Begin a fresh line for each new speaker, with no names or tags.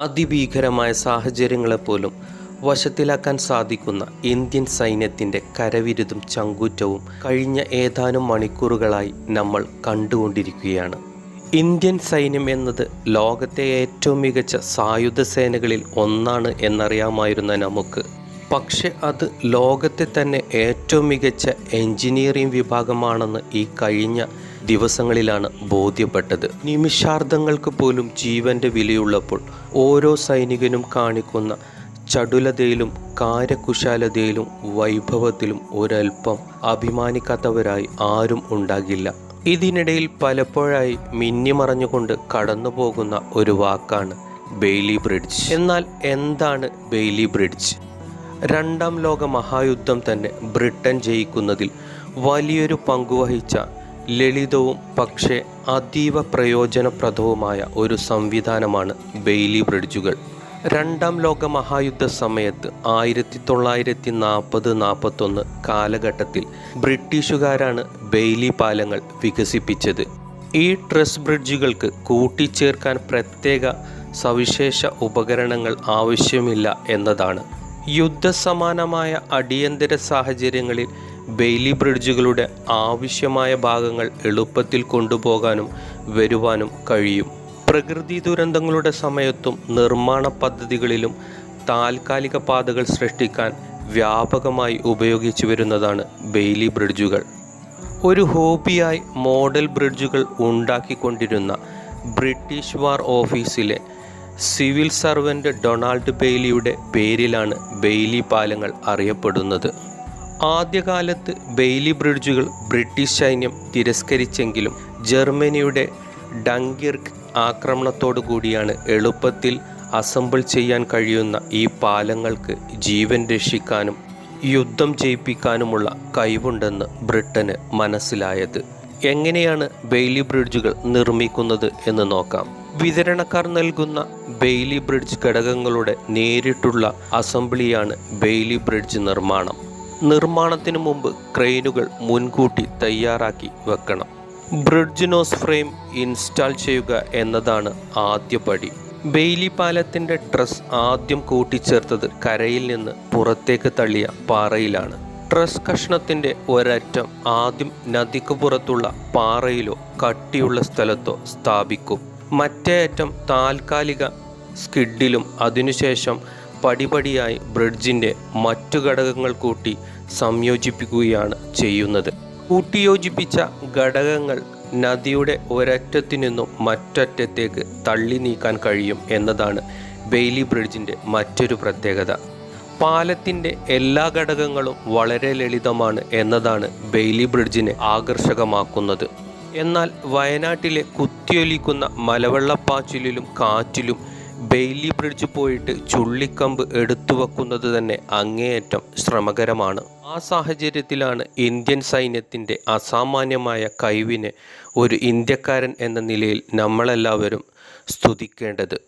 അതിഭീകരമായ സാഹചര്യങ്ങളെപ്പോലും വശത്തിലാക്കാൻ സാധിക്കുന്ന ഇന്ത്യൻ സൈന്യത്തിന്റെ കരവിരുതും ചങ്കൂറ്റവും കഴിഞ്ഞ ഏതാനും മണിക്കൂറുകളായി നമ്മൾ കണ്ടുകൊണ്ടിരിക്കുകയാണ്. ഇന്ത്യൻ സൈന്യം എന്നത് ലോകത്തെ ഏറ്റവും മികച്ച സായുധ സേനകളിൽ ഒന്നാണ് എന്നറിയാമായിരുന്ന നമുക്ക്. പക്ഷെ അത് ലോകത്തെ തന്നെ ഏറ്റവും മികച്ച എഞ്ചിനീയറിംഗ് വിഭാഗമാണെന്ന് ഈ കഴിഞ്ഞ ദിവസങ്ങളിലാണ് ബോധ്യപ്പെട്ടത്. നിമിഷാർദ്ധങ്ങൾക്ക് പോലും ജീവന്റെ വിലയുള്ളപ്പോൾ ഓരോ സൈനികനും കാണിക്കുന്ന ചടുലതയിലും കാര്യകുശാലതയിലും വൈഭവത്തിലും ഒരൽപ്പം അഭിമാനിക്കാത്തവരായി ആരും ഉണ്ടാകില്ല. ഇതിനിടയിൽ പലപ്പോഴായി മിന്നിമറഞ്ഞുകൊണ്ട് കടന്നു പോകുന്ന ഒരു വാക്കാണ് ബെയ്ലി ബ്രിഡ്ജ്. എന്നാൽ എന്താണ് ബെയ്ലി ബ്രിഡ്ജ്? രണ്ടാം ലോക മഹായുദ്ധം തന്നെ ബ്രിട്ടൻ ജയിക്കുന്നതിൽ വലിയൊരു പങ്കുവഹിച്ച ലളിതവും പക്ഷേ അതീവ പ്രയോജനപ്രദവുമായ ഒരു സംവിധാനമാണ് ബെയ്ലി ബ്രിഡ്ജുകൾ. രണ്ടാം ലോക മഹായുദ്ധ സമയത്ത് ആയിരത്തി തൊള്ളായിരത്തി നാൽപ്പത് നാൽപ്പത്തൊന്ന് കാലഘട്ടത്തിൽ ബ്രിട്ടീഷുകാരാണ് ബെയ്ലി പാലങ്ങൾ വികസിപ്പിച്ചത്. ഈ ട്രസ് ബ്രിഡ്ജുകൾക്ക് കൂട്ടിച്ചേർക്കാൻ പ്രത്യേക സവിശേഷ ഉപകരണങ്ങൾ ആവശ്യമില്ല എന്നതാണ്. യുദ്ധസമാനമായ അടിയന്തര സാഹചര്യങ്ങളിൽ ബെയ്ലി ബ്രിഡ്ജുകളുടെ ആവശ്യമായ ഭാഗങ്ങൾ എളുപ്പത്തിൽ കൊണ്ടുപോകാനും വരുവാനും കഴിയും. പ്രകൃതി ദുരന്തങ്ങളുടെ സമയത്തും നിർമ്മാണ പദ്ധതികളിലും താൽക്കാലിക പാതകൾ സൃഷ്ടിക്കാൻ വ്യാപകമായി ഉപയോഗിച്ചു വരുന്നതാണ് ബെയ്ലി ബ്രിഡ്ജുകൾ. ഒരു ഹോബിയായി മോഡൽ ബ്രിഡ്ജുകൾ ഉണ്ടാക്കിക്കൊണ്ടിരുന്ന ബ്രിട്ടീഷ് വാർ ഓഫീസിലെ സിവിൽ സർവന്റ് ഡൊണാൾഡ് ബെയ്ലിയുടെ പേരിലാണ് ബെയ്ലി പാലങ്ങൾ അറിയപ്പെടുന്നത്. ആദ്യകാലത്ത് ബെയ്ലി ബ്രിഡ്ജുകൾ ബ്രിട്ടീഷ് സൈന്യം തിരസ്കരിച്ചെങ്കിലും ജർമ്മനിയുടെ ഡങ്കിർക്ക് ആക്രമണത്തോടു കൂടിയാണ് എളുപ്പത്തിൽ അസംബിൾ ചെയ്യാൻ കഴിയുന്ന ഈ പാലങ്ങൾക്ക് ജീവൻ രക്ഷിക്കാനും യുദ്ധം ജയിപ്പിക്കാനുമുള്ള കഴിവുണ്ടെന്ന് ബ്രിട്ടന് മനസ്സിലായത്. എങ്ങനെയാണ് ബെയ്ലി ബ്രിഡ്ജുകൾ നിർമ്മിക്കുന്നത് എന്ന് നോക്കാം. വിതരണക്കാർ നൽകുന്ന ബെയ്ലി ബ്രിഡ്ജ് ഘടകങ്ങളുടെ നേരിട്ടുള്ള അസംബ്ലിയാണ് ബെയ്ലി ബ്രിഡ്ജ് നിർമ്മാണം. നിർമ്മാണത്തിന് മുമ്പ് ക്രെയിനുകൾ മുൻകൂട്ടി തയ്യാറാക്കി വെക്കണം. ബ്രിഡ്ജിനോസ് ഫ്രെയിം ഇൻസ്റ്റാൾ ചെയ്യുക എന്നതാണ് ആദ്യ പടി. ബെയ്ലി പാലത്തിന്റെ ട്രസ് ആദ്യം കൂട്ടിച്ചേർത്തത് കരയിൽ നിന്ന് പുറത്തേക്ക് തള്ളിയ പാറയിലാണ്. ട്രസ് കഷ്ണത്തിന്റെ ഒരറ്റം ആദ്യം നദിക്ക് പുറത്തുള്ള പാറയിലോ കട്ടിയുള്ള സ്ഥലത്തോ സ്ഥാപിക്കും. മറ്റേ അറ്റം താൽക്കാലിക സ്കിഡിലും അതിനുശേഷം പടിപടിയായി ബ്രിഡ്ജിന്റെ മറ്റു ഘടകങ്ങൾ കൂട്ടി സംയോജിപ്പിക്കുകയാണ് ചെയ്യുന്നത്. കൂട്ടിയോജിപ്പിച്ച ഘടകങ്ങൾ നദിയുടെ ഒരറ്റത്തു നിന്നും മറ്ററ്റത്തേക്ക് തള്ളി നീക്കാൻ കഴിയും എന്നതാണ് ബെയ്ലി ബ്രിഡ്ജിന്റെ മറ്റൊരു പ്രത്യേകത. പാലത്തിന്റെ എല്ലാ ഘടകങ്ങളും വളരെ ലളിതമാണ് എന്നതാണ് ബെയ്ലി ബ്രിഡ്ജിനെ ആകർഷകമാക്കുന്നത്. എന്നാൽ വയനാട്ടിലെ കുത്തിയൊലിക്കുന്ന മലവെള്ളപ്പാച്ചിലും കാറ്റിലും ബെയ്ലി ബ്രിഡ്ജ് പോയിട്ട് ചുള്ളിക്കമ്പ് എടുത്തു വെക്കുന്നത് തന്നെ അങ്ങേയറ്റം ശ്രമകരമാണ്. ആ സാഹചര്യത്തിലാണ് ഇന്ത്യൻ സൈന്യത്തിന്റെ അസാമാന്യമായ കഴിവിനെ ഒരു ഇന്ത്യക്കാരൻ എന്ന നിലയിൽ നമ്മളെല്ലാവരും സ്തുതിക്കേണ്ടത്.